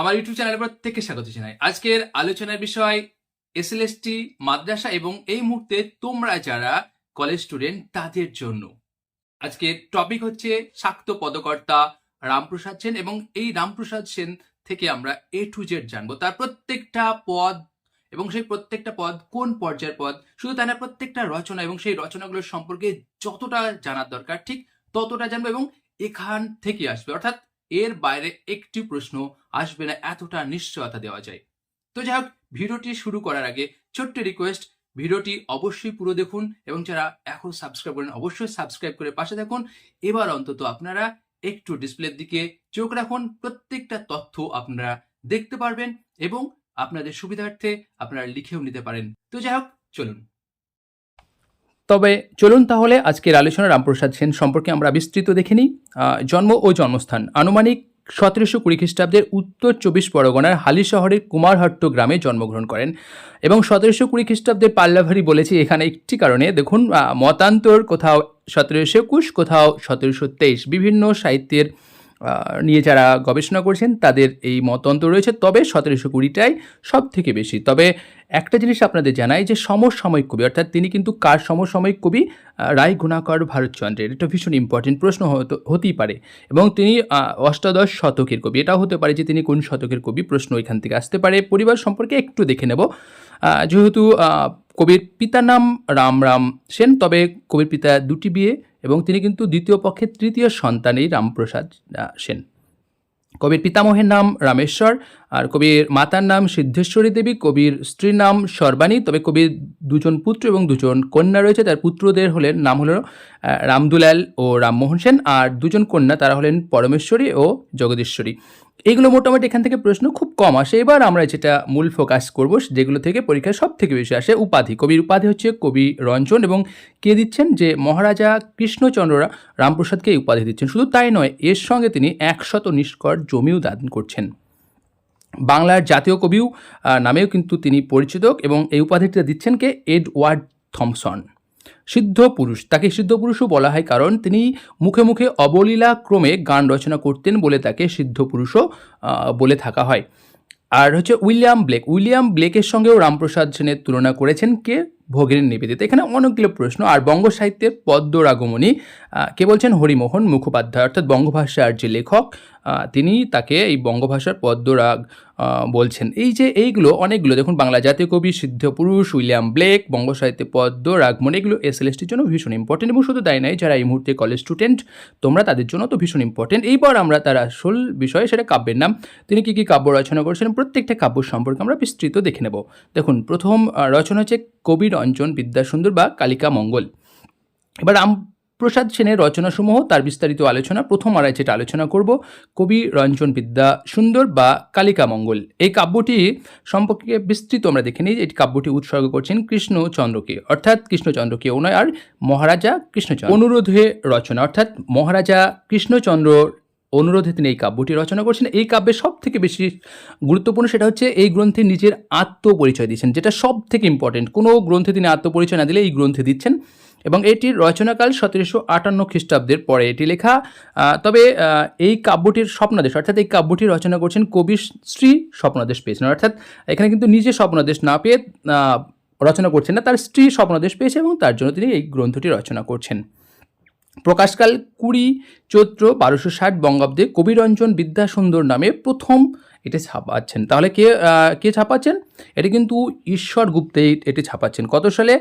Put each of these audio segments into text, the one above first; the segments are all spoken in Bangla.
আমার ইউটিউব চ্যানেলে প্রত্যেককে স্বাগত জানাই। আজকের আলোচনার বিষয় এসএলএসটি মাদ্রাসা এবং এই মুহূর্তে তোমরা যারা কলেজ স্টুডেন্ট তাদের জন্য। আজকের টপিক হচ্ছে শাক্ত পদকর্তা রামপ্রসাদ সেন এবং এই রামপ্রসাদ সেন থেকে আমরা এ টু জেড জানব। তার প্রত্যেকটা পদ এবং সেই প্রত্যেকটা পদ কোন পর্যায়ের পদ? শুধু তাই না, প্রত্যেকটা রচনা এবং সেই রচনাগুলোর সম্পর্কে যতটা জানার দরকার, ঠিক ততটা জানব এবং এখান থেকে আসবে। অর্থাৎ এর বাইরে একটি প্রশ্ন আসবে না, এতটা নিশ্চয়তা দেওয়া যায়। তো যাই হোক, ভিডিওটি শুরু করার আগে ছোট্ট রিকোয়েস্ট ভিডিওটি অবশ্যই পুরো দেখুন এবং যারা এখন সাবস্ক্রাইব করেন অবশ্যই সাবস্ক্রাইব করে পাশে থাকুন। এবার অন্তত আপনারা একটু ডিসপ্লের দিকে চোখ রাখুন, প্রত্যেকটা তথ্য আপনারা দেখতে পারবেন এবং আপনাদের সুবিধার্থে আপনারা লিখেও নিতে পারেন। তো যাই হোক, চলুন। তবে চলুন তাহলে আজকের আলোচনা রামপ্রসাদ সেন সম্পর্কে আমরা বিস্তৃত দেখে নিই। জন্ম ও জন্মস্থান। আনুমানিক সতেরোশো কুড়ি খ্রিস্টাব্দের উত্তর চব্বিশ পরগনার হালি শহরের কুমারহট্ট গ্রামে জন্মগ্রহণ করেন এবং সতেরোশো কুড়ি খ্রিস্টাব্দের পাল্লাভারি বলেছি এখানে একটি কারণে। দেখুন মতান্তর কোথাও সতেরোশো একুশ, কোথাও সতেরোশো তেইশ। বিভিন্ন সাহিত্যের নিয়ে যারা গবেষণা করছেন, তাদের এই মতান্তর রয়েছে। তবে সতেরোশো কুড়িটাই সব থেকে বেশি। তবে একটা জিনিস আপনাদের জানাই যে, সমসাময়িক কবি, অর্থাৎ তিনি কিন্তু কার সমসাময়িক কবি? রায় গুণাকর ভারতচন্দ্রের। এটা ভীষণ ইম্পর্টেন্ট প্রশ্ন হতে, হতেই পারে। এবং তিনি অষ্টাদশ শতকের কবি। এটাও হতে পারে যে, তিনি কোন শতকের কবি? প্রশ্ন এখান থেকে আসতে পারে। পরিবার সম্পর্কে একটু দেখে নেব। যেহেতু কবির পিতার নাম রাম রাম সেন। তবে কবির পিতা দুটি বিয়ে এবং তিনি কিন্তু দ্বিতীয় পক্ষের তৃতীয় সন্তানেই রামপ্রসাদ সেন। কবির পিতামহের নাম রামেশ্বর আর কবির মাতার নাম সিদ্ধেশ্বরী দেবী। কবির স্ত্রীর নাম সর্বাণী। তবে কবির দুজন পুত্র এবং দুজন কন্যা রয়েছে। তার পুত্রদের হলেন, নাম হলো রামদুলাল ও রামমোহন সেন। আর দুজন কন্যা, তারা হলেন পরমেশ্বরী ও জগদীশ্বরী। এইগুলো মোটামুটি এখান থেকে প্রশ্ন খুব কম আসে। এবার আমরা যেটা মূল ফোকাস করব যেগুলো থেকে পরীক্ষায় সব থেকে বেশি আসে, উপাধি। কবির উপাধি হচ্ছে কবি রঞ্জন এবং কে দিচ্ছেন? যে মহারাজা কৃষ্ণচন্দ্ররা রামপ্রসাদকে এই উপাধি দিচ্ছেন। শুধু তাই নয়, এর সঙ্গে তিনি একশত নিষ্কর জমিও দান করছেন। বাংলার জাতীয় কবিও নামেও কিন্তু তিনি পরিচিত এবং এই উপাধিটা দিচ্ছেন কে? Edward Thomson. সিদ্ধ পুরুষ। তাকে সিদ্ধ পুরুষও বলা হয় কারণ তিনি মুখে মুখে অবলীলা ক্রমে গান রচনা করতেন বলে তাকে সিদ্ধ পুরুষও বলে থাকা হয়। আর হচ্ছে উইলিয়াম ব্লেক। উইলিয়াম ব্লেকের সঙ্গেও রামপ্রসাদ সেনের তুলনা করেছেন কে? ভগিনী নিবেদিতা। এখানে অনেকগুলো প্রশ্ন, আর বঙ্গ সাহিত্যের পদ্ম রাগমণি কে বলছেন? হরিমোহন মুখোপাধ্যায়। অর্থাৎ বঙ্গভাষার যে লেখক তিনি তাকে এই বঙ্গভাষার পদ্মরাগ বলছেন। এই যে এইগুলো, অনেকগুলো, দেখুন, বাংলা জাতীয় কবি, সিদ্ধ পুরুষ, উইলিয়াম ব্লেক, বঙ্গ সাহিত্যে পদ্ম রাগমণি এগুলো এসএলএসটির জন্য ভীষণ ইম্পর্টেন্ট এবং শুধু তাই নয়, যারা এই মুহূর্তে কলেজ স্টুডেন্ট তোমরা তাদের জন্য তো ভীষণ ইম্পর্টেন্ট এইবার আমরা তার আসল বিষয়, সেটা কাব্যের নাম। তিনি কী কী কাব্য রচনা করেছেন? প্রত্যেকটা কাব্য সম্পর্কে আমরা বিস্তৃত দেখে নেব। দেখুন, প্রথম রচনা হচ্ছে কবি রঞ্জন বিদ্যাসুন্দর বা কালিকা মঙ্গল। এবার রামপ্রসাদ সেনের রচনাসমূহ, তার বিস্তারিত আলোচনা, প্রথম আড়াই যেটা আলোচনা করব, কবি রঞ্জন বিদ্যা সুন্দর বা কালিকা মঙ্গল। এই কাব্যটি সম্পর্কে বিস্তৃত আমরা দেখে নিই এই কাব্যটি উৎসর্গ করছেন কৃষ্ণচন্দ্রকে অর্থাৎ কৃষ্ণচন্দ্রকে নয় আর মহারাজা কৃষ্ণচন্দ্র। অনুরোধে রচনা, অর্থাৎ মহারাজা কৃষ্ণচন্দ্র অনুরোধে তিনি এই কাব্যটি রচনা করছেন। এই কাব্যের সব থেকে বেশি গুরুত্বপূর্ণ সেটা হচ্ছে এই গ্রন্থে নিজের আত্মপরিচয় দিচ্ছেন যেটা সব থেকে ইম্পর্টেন্ট কোনো গ্রন্থে তিনি আত্মপরিচয় না দিলে এই গ্রন্থে দিচ্ছেন। এবং এটির রচনাকাল সতেরোশো আটান্ন খ্রিস্টাব্দের পরে এটি লেখা। তবে এই কাব্যটির স্বপ্নাদেশ, অর্থাৎ এই কাব্যটি রচনা করছেন কবি স্ত্রী স্বপ্নাদেশ পেয়েছেন। অর্থাৎ এখানে কিন্তু নিজে স্বপ্নাদেশ না পেয়ে রচনা করছেন না, তার স্ত্রী স্বপ্নাদেশ পেয়েছে এবং তার জন্য তিনি এই গ্রন্থটি রচনা করছেন। প্রকাশকাল কুড়ি চৈত্র বারোশো ষাট বঙ্গাব্দে কবিরঞ্জন বিদ্যাসুন্দর নামে প্রথম এটি ছাপাচ্ছেন। তাহলে কে কে ছাপাচ্ছেন? এটি কিন্তু ঈশ্বর গুপ্তে এটি ছাপাচ্ছেন। কত সালে?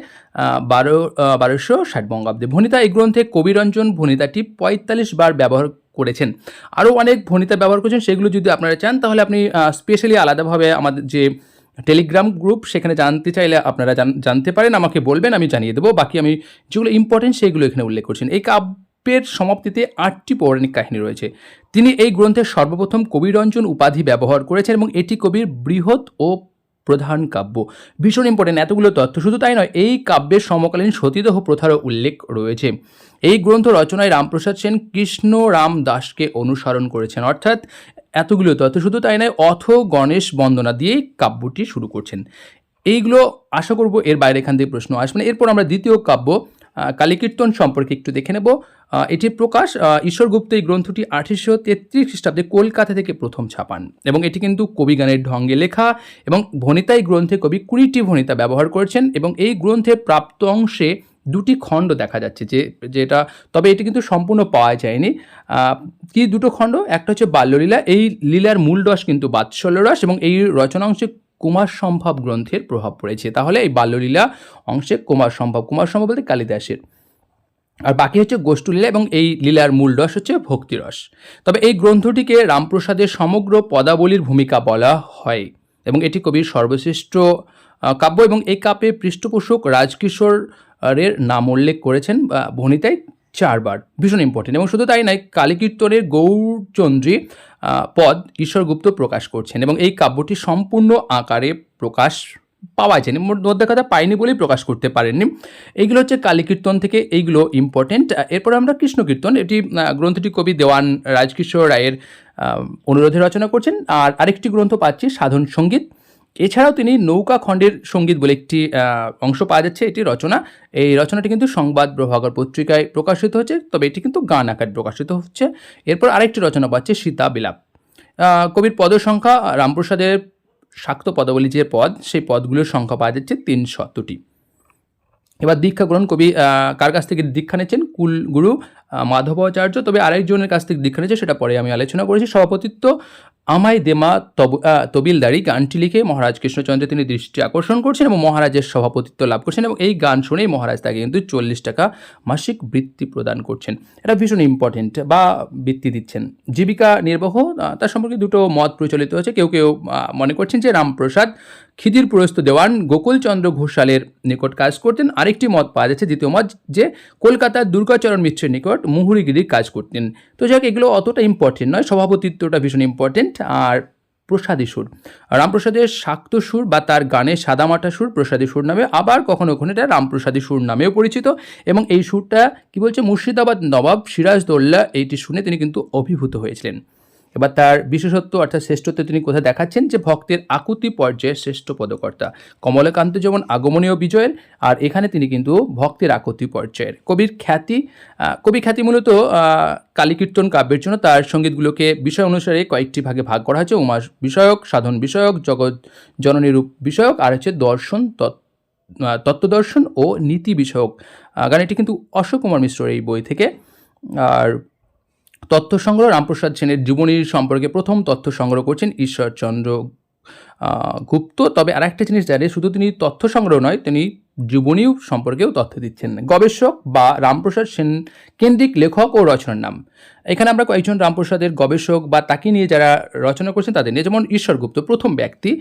বারো বারোশো ষাট বঙ্গাব্দে। ভনিতা এই গ্রন্থে কবিরঞ্জন ভনিতাটি পঁয়তাল্লিশ বার ব্যবহার করেছেন। আরও অনেক ভনিতা ব্যবহার করেছেন, সেগুলো যদি আপনারা চান, তাহলে আপনি স্পেশালি আলাদাভাবে আমাদের যে টেলিগ্রাম গ্রুপ সেখানে জানতে চাইলে আপনারা জানতে পারেন, আমাকে বলবেন, আমি জানিয়ে দেবো। বাকি আমি যেগুলো ইম্পর্টেন্ট সেইগুলো এখানে উল্লেখ করছেন। এই কাব্যের সমাপ্তিতে আটটি পৌরাণিক কাহিনী রয়েছে। তিনি এই গ্রন্থের সর্বপ্রথম কবিরঞ্জন উপাধি ব্যবহার করেছেন এবং এটি কবির বৃহৎ ও প্রধান কাব্য। ভীষণ ইম্পর্টেন্ট এতগুলো তথ্য। শুধু তাই নয়, এই কাব্যের সমকালীন সতীদাহ প্রথারও উল্লেখ রয়েছে। এই গ্রন্থ রচনায় রামপ্রসাদ সেন কৃষ্ণ রাম দাসকে অনুসরণ করেছেন। অর্থাৎ এতগুলো তথ্য শুধু তাই নয়, অথ গণেশ বন্দনা দিয়েই কাব্যটি শুরু করছেন। এইগুলো আশা করব এর বাইরে এখান থেকে প্রশ্ন আসবে না। এরপর আমরা দ্বিতীয় কাব্য কালীকীর্তন সম্পর্কে একটু দেখে নেব। এটির প্রকাশ ঈশ্বরগুপ্ত এই গ্রন্থটি আঠেরোশো তেত্রিশ খ্রিস্টাব্দে কলকাতা থেকে প্রথম ছাপান। এবং এটি কিন্তু কবিগানের ঢঙ্গে লেখা এবং ভনিতাই গ্রন্থে কবি কুড়িটি ভনিতা ব্যবহার করেছেন এবং এই গ্রন্থে প্রাপ্ত অংশে দুটি খণ্ড দেখা যাচ্ছে যে, যেটা, তবে এটি কিন্তু সম্পূর্ণ পাওয়া যায়নি। কি দুটো খণ্ড? একটা হচ্ছে বাল্যলীলা, এই লীলার মূল রস কিন্তু বাৎসল্য রস এবং এই রচনা অংশে কুমার সম্ভব গ্রন্থের প্রভাব পড়েছে। তাহলে এই বাল্যলীলা অংশে কুমার সম্ভব কুমার সম্ভব বলতে কালিদাসের। আর বাকি হচ্ছে গোষ্ঠলীলা এবং এই লীলার মূল রস হচ্ছে ভক্তিরস তবে এই গ্রন্থটিকে রামপ্রসাদের সমগ্র পদাবলীর ভূমিকা বলা হয় এবং এটি কবির সর্বশ্রেষ্ঠ কাব্য এবং এই কাব্যে পৃষ্ঠপোষক রাজকিশোরের নাম উল্লেখ করেছেন ভনিতায় চারবার। ভীষণ ইম্পর্টেন্ট এবং শুধু তাই নয়, কালীকীর্তনের গৌরচন্দ্রী পদ ঈশ্বরগুপ্ত প্রকাশ করছেন এবং এই কাব্যটি সম্পূর্ণ আকারে প্রকাশ পাওয়া যায়নি। মধ্যে কথা পাইনি বলেই প্রকাশ করতে পারেননি। এইগুলো হচ্ছে কালীকীর্তন থেকে এইগুলো ইম্পর্টেন্ট এরপর আমরা কৃষ্ণকীর্তন। এটি গ্রন্থটি কবি দেওয়ান রাজকিশোর রায়ের অনুরোধে রচনা করছেন। আর আরেকটি গ্রন্থ পাচ্ছি, সাধন সংগীত। এছাড়াও তিনি নৌকা খণ্ডের সংগীত বলে একটি অংশ পাওয়া যাচ্ছে এটি রচনা। এই রচনাটি কিন্তু সংবাদ প্রভাকর পত্রিকায় প্রকাশিত হচ্ছে তবে এটি কিন্তু গান আকারে প্রকাশিত হচ্ছে। এরপর আরেকটি রচনা পাচ্ছে সীতা বিলাপ। কবির পদ সংখ্যা রামপ্রসাদের শাক্ত পদাবলী যে পদ সেই পদগুলোর সংখ্যা পাওয়া যাচ্ছে তিন শতটি এবার দীক্ষা গ্রহণ কবি কার কাছ থেকে দীক্ষা নিয়েছেন কুল গুরু আহ, মাধবাচার্য তবে আরেকজনের কাছ থেকে দীক্ষা নিয়েছে, সেটা পরে আমি আলোচনা করেছি। সভাপতিত্ব আমায় দেমা তব তবিলদারি গানটি লিখে মহারাজ কৃষ্ণচন্দ্রে তিনি দৃষ্টি আকর্ষণ করছেন এবং মহারাজের সভাপতিত্ব লাভ করছেন এবং এই গান শুনেই মহারাজ তাকে কিন্তু চল্লিশ টাকা মাসিক বৃত্তি প্রদান করছেন। এটা ভীষণ ইম্পর্টেন্ট বা বৃত্তি দিচ্ছেন। জীবিকা নির্বাহ তার সম্পর্কে দুটো মত প্রচলিত হচ্ছে কেউ কেউ মনে করছেন যে রামপ্রসাদ খিদিরপুরস্থ দেওয়ান গোকুলচন্দ্র ঘোষালের নিকট কাজ করতেন। আরেকটি মত পাওয়া যাচ্ছে, দ্বিতীয় মত যে কলকাতার দুর্গাচরণ মিত্রের নিকট মুহুরিগিরির কাজ করতেন। তো যাক, এগুলো অতটা ইম্পর্টেন্ট নয় সভাপতিত্বটা ভীষণ ইম্পর্টেন্ট আর প্রসাদী সুর। রামপ্রসাদের শাক্ত সুর বা তার গানের সাদামাটা সুর প্রসাদী সুর নামে, আবার কখনো কখনো এটা রামপ্রসাদী সুর নামেও পরিচিত। এবং এই সুরটা কি বলছে, মুর্শিদাবাদ নবাব সিরাজদৌল্লা, এইটি শুনে তিনি কিন্তু অভিভূত হয়েছিলেন। এবার তার বিশেষত্ব অর্থাৎ শ্রেষ্ঠত্ব তিনি কোথায় দেখাচ্ছেন? যে ভক্তের আকুতি পর্যায়ের শ্রেষ্ঠ পদকর্তা। কমলাকান্ত যেমন আগমনীয় বিজয়ের, আর এখানে তিনি কিন্তু ভক্তের আকুতি পর্যায়ের। কবির খ্যাতি কবি খ্যাতি মূলত কালীকীর্তন কাব্যের জন্য তার সঙ্গীতগুলোকে বিষয় অনুসারে কয়েকটি ভাগে ভাগ করা হয়েছে। উমা বিষয়ক, সাধন বিষয়ক, জগৎ জননী রূপ বিষয়ক, আর হচ্ছে দর্শন তত্ত্ব তত্ত্বদর্শন ও নীতি বিষয়ক। গান এটি কিন্তু অশোক কুমার মিশ্রর এই বই থেকে। আর তথ্য সংগ্রহ রামপ্রসাদ সেনের জীবনীর সম্পর্কে প্রথম তথ্য সংগ্রহ করছেন ঈশ্বরচন্দ্র গুপ্ত। তবে আর একটা জিনিস জানে, শুধু তিনি তথ্য সংগ্রহ নয়, তিনি জীবনীও সম্পর্কেও তথ্য দিচ্ছেন। গবেষক বা রামপ্রসাদ সেন কেন্দ্রিক লেখক ও রচনার নাম। এখানে আমরা কয়েকজন রামপ্রসাদের গবেষক বা তাকে নিয়ে যারা রচনা করছেন তাদের নিয়ে, যেমন ঈশ্বরগুপ্ত প্রথম ব্যক্তি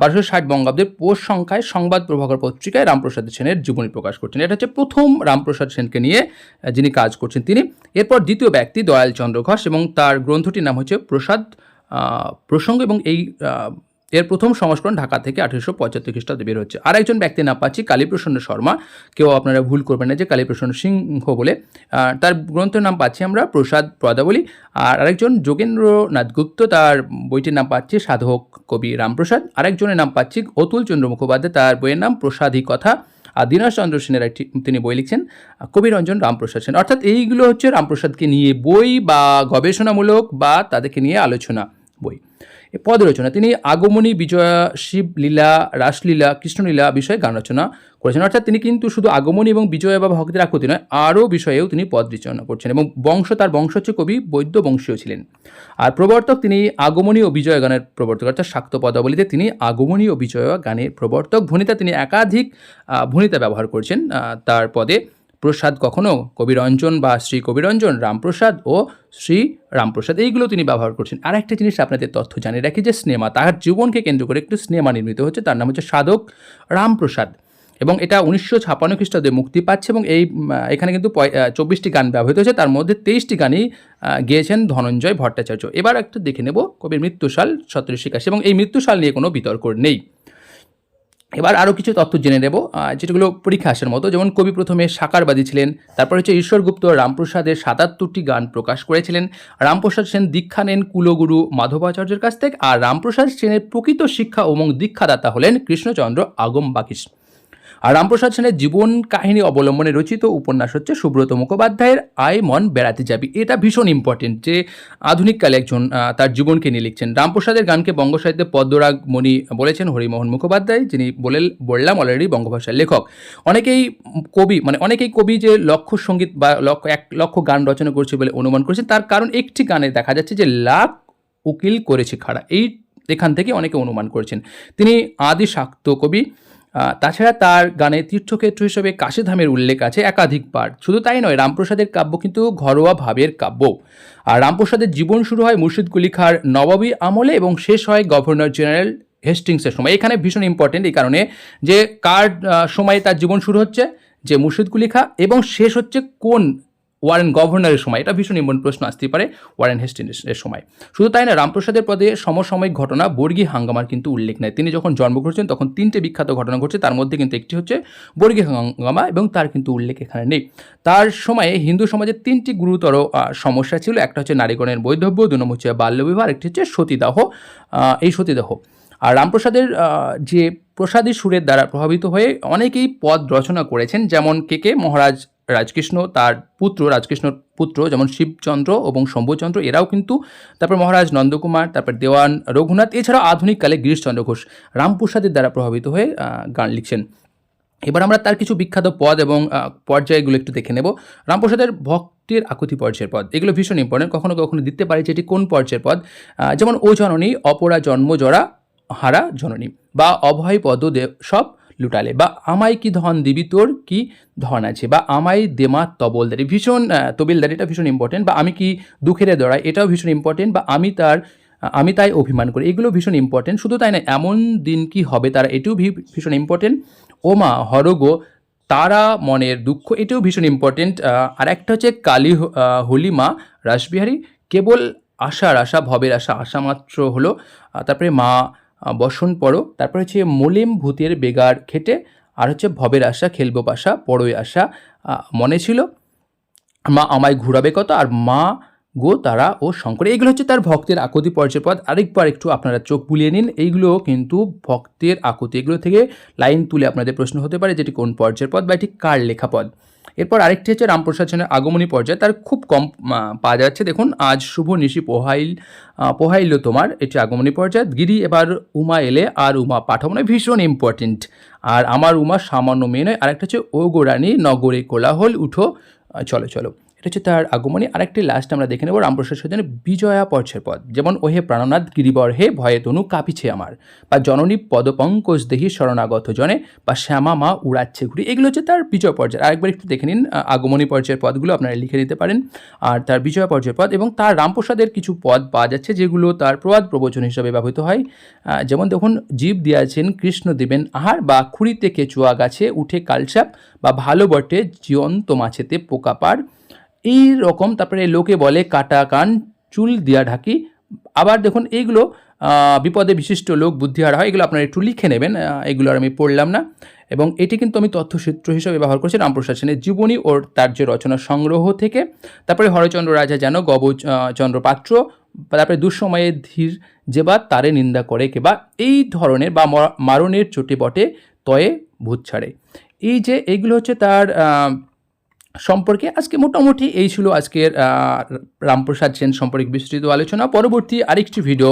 বারোশো ষাট বঙ্গাব্দের পৌষ সংখ্যায় সংবাদ প্রভাকর পত্রিকায় রামপ্রসাদ সেনের জীবনী প্রকাশ করছেন। এটা হচ্ছে প্রথম রামপ্রসাদ সেনকে নিয়ে যিনি কাজ করছেন তিনি। এরপর দ্বিতীয় ব্যক্তি দয়াল চন্দ্র ঘোষ এবং তার গ্রন্থটির নাম হচ্ছে প্রসাদ প্রসঙ্গ এবং এই এর প্রথম সংস্করণ ঢাকা থেকে আঠেরোশো পঁচাত্তর খ্রিস্টাব্দে বের হচ্ছে। আর একজন ব্যক্তির নাম পাচ্ছি কালীপ্রসন্ন শর্মা। কেউ আপনারা ভুল করবেন না যে কালীপ্রসন্ন সিংহ বলে। তার গ্রন্থের নাম পাচ্ছি আমরা প্রসাদ পদাবলী। আর আরেকজন যোগেন্দ্রনাথ গুপ্ত, তার বইটির নাম পাচ্ছি সাধক কবি রামপ্রসাদ। আরেকজনের নাম পাচ্ছি অতুল চন্দ্র মুখোপাধ্যায়। তার বইয়ের নাম প্রসাদী কথা। আর দীনেশ চন্দ্র সেনের একটি তিনি বই লিখছেন কবিরঞ্জন রামপ্রসাদ সেন। অর্থাৎ এইগুলো হচ্ছে রামপ্রসাদকে নিয়ে বই বা গবেষণামূলক বা তাদেরকে নিয়ে আলোচনা বই। পদ রচনা। তিনি আগমনী, বিজয়া শিবলীলা রাসলীলা, কৃষ্ণলীলা বিষয়ে গান রচনা করেছেন। অর্থাৎ তিনি কিন্তু শুধু আগমনী এবং বিজয় বা ভক্তের আকুতি নয়, আরও বিষয়েও তিনি পদ রচনা করছেন এবং বংশ, তার বংশ হচ্ছে কবি বৈদ্য বংশীয় ছিলেন। আর প্রবর্তক তিনি আগমনী ও বিজয় গানের প্রবর্তক, অর্থাৎ শাক্ত পদাবলীতে তিনি আগমনী ও বিজয় গানের প্রবর্তক। ভনিতা তিনি একাধিক ভনিতা ব্যবহার করছেন তার পদে। প্রসাদ কখনও কবিরঞ্জন বা শ্রী কবিরঞ্জন, রামপ্রসাদ ও শ্রী রামপ্রসাদ, এইগুলো তিনি ব্যবহার করছেন। আর একটা জিনিস আপনাদের তথ্য জানিয়ে রাখি যে সিনেমা তার জীবনকে কেন্দ্র করে একটু সিনেমা নির্মিত হচ্ছে, তার নাম হচ্ছে সাধক রামপ্রসাদ। এবং এটা উনিশশো ছাপান্ন খ্রিস্টাব্দে মুক্তি পাচ্ছে এবং এই এখানে কিন্তু চব্বিশটি গান ব্যবহৃত হয়েছে, তার মধ্যে তেইশটি গানই গেয়েছেন ধনঞ্জয় ভট্টাচার্য। এবার একটু দেখে নেব কবির মৃত্যুশাল সতেরোশো একাশি এবং এই মৃত্যুসাল নিয়ে কোনো বিতর্ক নেই। এবার আরও কিছু তথ্য জেনে নেব যেগুলো পরীক্ষা আসার মতো। যেমন কবি প্রথমে সাকারবাদী ছিলেন, তারপর হচ্ছে ঈশ্বরগুপ্ত রামপ্রসাদের সাতাত্তরটি গান প্রকাশ করেছিলেন। রামপ্রসাদ সেন দীক্ষা নেন কুলগুরু মাধবাচার্যের কাছ থেকে, আর রামপ্রসাদ সেনের প্রকৃত শিক্ষা এবং দীক্ষাদাতা হলেন কৃষ্ণচন্দ্র আগম বাকিস আর রামপ্রসাদ সেনের জীবন কাহিনী অবলম্বনে রচিত উপন্যাস হচ্ছে সুব্রত মুখোপাধ্যায়ের আয় মন বেড়াতে যাবি। এটা ভীষণ ইম্পর্টেন্ট যে আধুনিককালে একজন তার জীবনকে নিয়ে লিখছেন। রামপ্রসাদের গানকে বঙ্গ সাহিত্যে পদ্মরাগ মণি বলেছেন হরিমোহন মুখোপাধ্যায়, যিনি বলে বললাম অলরেডি বঙ্গভাষার লেখক। অনেকেই কবি মানে অনেকেই কবি যে লক্ষ্য সংগীত বা লক্ষ, এক লক্ষ গান রচনা করছে বলে অনুমান করেছেন, তার কারণ একটি গানে দেখা যাচ্ছে যে লাখ উকিল করেছে খাড়া। এই এখান থেকে অনেকে অনুমান করেছেন। তিনি আদি শাক্ত কবি তাছাড়া তার গানে তীর্থক্ষেত্র হিসেবে কাশীধামের উল্লেখ আছে একাধিকবার শুধু তাই নয়, রামপ্রসাদের কাব্য কিন্তু ঘরোয়া ভাবের কাব্য। আর রামপ্রসাদের জীবন শুরু হয় মুর্শিদ কুলি খাঁর নবাবী আমলে এবং শেষ হয় গভর্নর জেনারেল হেস্টিংসের সময়। এখানে ভীষণ ইম্পর্টেন্ট এই কারণে যে কার সময়ে তার জীবন শুরু হচ্ছে, যে মুর্শিদ কুলি খাঁ এবং শেষ হচ্ছে কোন ওয়ারেন গভর্নরের সময়। এটা ভীষণ ইম্পর্টেন্ট প্রশ্ন আসতেই পারে, ওয়ারেন হেস্টিংসের সময়। শুধু তাই না, রামপ্রসাদের পদে সমসাময়িক ঘটনা, বর্গী হাঙ্গামার কিন্তু উল্লেখ নেই। তিনি যখন জন্ম করেছেন তখন তিনটে বিখ্যাত ঘটনা ঘটছে। তার মধ্যে কিন্তু একটি হচ্ছে বর্গী হাঙ্গামা এবং তার কিন্তু উল্লেখ এখানে নেই। তার সময়ে হিন্দু সমাজের তিনটি গুরুতর সমস্যা ছিল। একটা হচ্ছে নারীগণের বৈধব্য, দু নম্বর হচ্ছে বাল্যবিবাহ একটি হচ্ছে সতীদাহ এই সতীদাহ। আর রামপ্রসাদের যে প্রসাদী সুরের দ্বারা প্রভাবিত হয়ে অনেকেই পদ রচনা করেছেন, যেমন কে কে মহারাজ রাজকৃষ্ণ, তার পুত্র রাজকৃষ্ণর পুত্র যেমন শিবচন্দ্র এবং শম্ভুচন্দ্র, এরাও কিন্তু তারপর মহারাজ নন্দকুমার, তারপর দেওয়ান রঘুনাথ এছাড়াও আধুনিককালে গিরিশচন্দ্র ঘোষ রামপ্রসাদের দ্বারা প্রভাবিত হয়ে গান লিখছেন। এবার আমরা তার কিছু বিখ্যাত পদ এবং পর্যায়গুলো একটু দেখে নেব। রামপ্রসাদের ভক্তির আকুতি পর্যায়ের পদ, এগুলো ভীষণ ইম্পর্টেন্ট কখনো কখনো দিতে পারে যে এটি কোন পর্যায়ের পদ? যেমন ও জননী, অপরা জন্মজরা হারা জননী বা অভয় পদ দেব সব লুটালে। বা আমায় কি ধন দিবি তোর? কি ধন আছে? বা আমায় দেমা তবলদারি। ভীষণ আহ, তবিলদারি এটা ভীষণ ইম্পর্টেন্ট বা আমি কি দুঃখের দড়াই? এটাও ভীষণ ইম্পর্টেন্ট বা আমি তার আমি তাই অভিমান করি। এগুলো ভীষণ ইম্পর্টেন্ট শুধু তাই না এমন দিন কি হবে তারা এটিও ভীষণ ইম্পর্টেন্ট ওমা হরগো তারা মনের দুঃখ এটাও ভীষণ ইম্পর্টেন্ট আর একটা হচ্ছে কালী হ- হোলি মা রাসবিহারী। কেবল আশার আশা ভবের আশা আশা মাত্র হলো। তারপরে মা বসন পড়ো তারপরে হচ্ছে মলিম ভূতের বেগার খেটে, আর হচ্ছে ভবের আশা, খেলব পাশা পড়োয় আশা মনে ছিল। মা আমায় ঘুরাবে কত, আর মা গো, তারা ও শঙ্কর। এগুলো হচ্ছে তার ভক্তের আকুতি পর্যায়ের পদ আরেকবার একটু আপনারা চোখ বুলিয়ে নিন। এইগুলো কিন্তু ভক্তের আকুতি। এগুলো থেকে লাইন তুলে আপনাদের প্রশ্ন হতে পারে, যেটি কোন পর্যায়ের পদ বা এটি কার লেখা পদ এরপর আরেকটি হচ্ছে রামপ্রসাদ সেনের আগমনী পর্যায়ে, তার খুব কম পাওয়া যাচ্ছে। দেখুন, আজ শুভ নিশি পোহাইল পোহাইলো তোমার, এটি আগমনী পর্যায়ে। গিরি, এবার উমা এলে, আর উমা পাঠ মানে ভীষণ ইম্পর্টেন্ট আর আমার উমা সামান্য মেয়ে নয়, আরেকটা হচ্ছে ও গোড়ানি নগরে কোলাহল, উঠো চলো চলো। এটা হচ্ছে তার আগমনী। আরেকটি লাস্ট আমরা দেখে নেব রামপ্রসাদ সজনের বিজয়া পর্যায়ের পদ যেমন, ওহে প্রাণনাথ গিরিবর, হে ভয়ে তনু কাঁপিছে আমার। বা, জননী পদপঙ্কজ দেহি শরণাগত জনে। বা, শ্যামা মা উড়াচ্ছে ঘুরি এগুলো হচ্ছে তার বিজয় পর্যায়ে। আরেকবার একটু দেখে নিন আগমনী পর্যায়ের পদগুলো আপনারা লিখে নিতে পারেন। আর তার বিজয় পর্যায়ের পদ এবং তার রামপ্রসাদের কিছু পদ পাওয়া যাচ্ছে, যেগুলো তার প্রবাদ প্রবচন হিসাবে ব্যবহৃত হয়। যেমন, দেখুন, জীব দিয়াছেন, কৃষ্ণ দেবেন আহার। বা, খুঁড়িতে কেঁচুয়া গাছে উঠে কালসাপ। বা, ভালো বটে, জীবন্ত মাছেতে পোকা পার এই রকম তারপরে লোকে বলে কাটা কান চুল দিয়া ঢাকি। আবার দেখুন এইগুলো বিপদে বিশিষ্ট লোক বুদ্ধিহারা হয় এগুলো আপনারা একটু লিখে নেবেন এগুলো আর আমি পড়লাম না। এবং এটি কিন্তু আমি তথ্যসূত্র হিসেবে ব্যবহার করছি রামপ্রসাদ সেনের জীবনী ও তার যে রচনা সংগ্রহ থেকে। তারপরে হরচন্দ্র রাজা যেন গব আহ, চন্দ্র পাত্র তারপরে দুঃসময়ে ধীর যে বা তারে নিন্দা করে কে বা এই ধরনের বা মর- মারণের চোটে বটে তয়ে ভূত ছাড়ে। এই যে এইগুলো হচ্ছে তার সম্পর্কে আজকে মোটামুটি এই ছিল আজকের রামপ্রসাদ সেন সম্পর্কে বিস্তৃত আলোচনা। পরবর্তী আরেকটি ভিডিও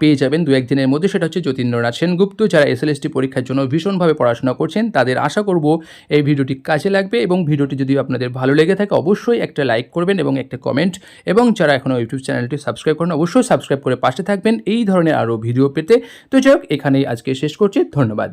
পেয়ে যাবেন দু একদিনের মধ্যে, সেটা হচ্ছে যতীন্দ্রনাথ সেনগুপ্ত, যারা এস এসএলএসটি পরীক্ষার জন্য ভীষণভাবে পড়াশোনা করছেন, তাদের আশা করব এই ভিডিওটি কাজে লাগবে এবং ভিডিওটি যদি আপনাদের ভালো লেগে থাকে, অবশ্যই একটা লাইক করবেন এবং একটা কমেন্ট এবং যারা এখনও ইউটিউব চ্যানেলটি সাবস্ক্রাইব করেন অবশ্যই সাবস্ক্রাইব করে পাশে থাকবেন, এই ধরনের আরও ভিডিও পেতে। তো যাই হোক, এখানেই আজকে শেষ করছি, ধন্যবাদ।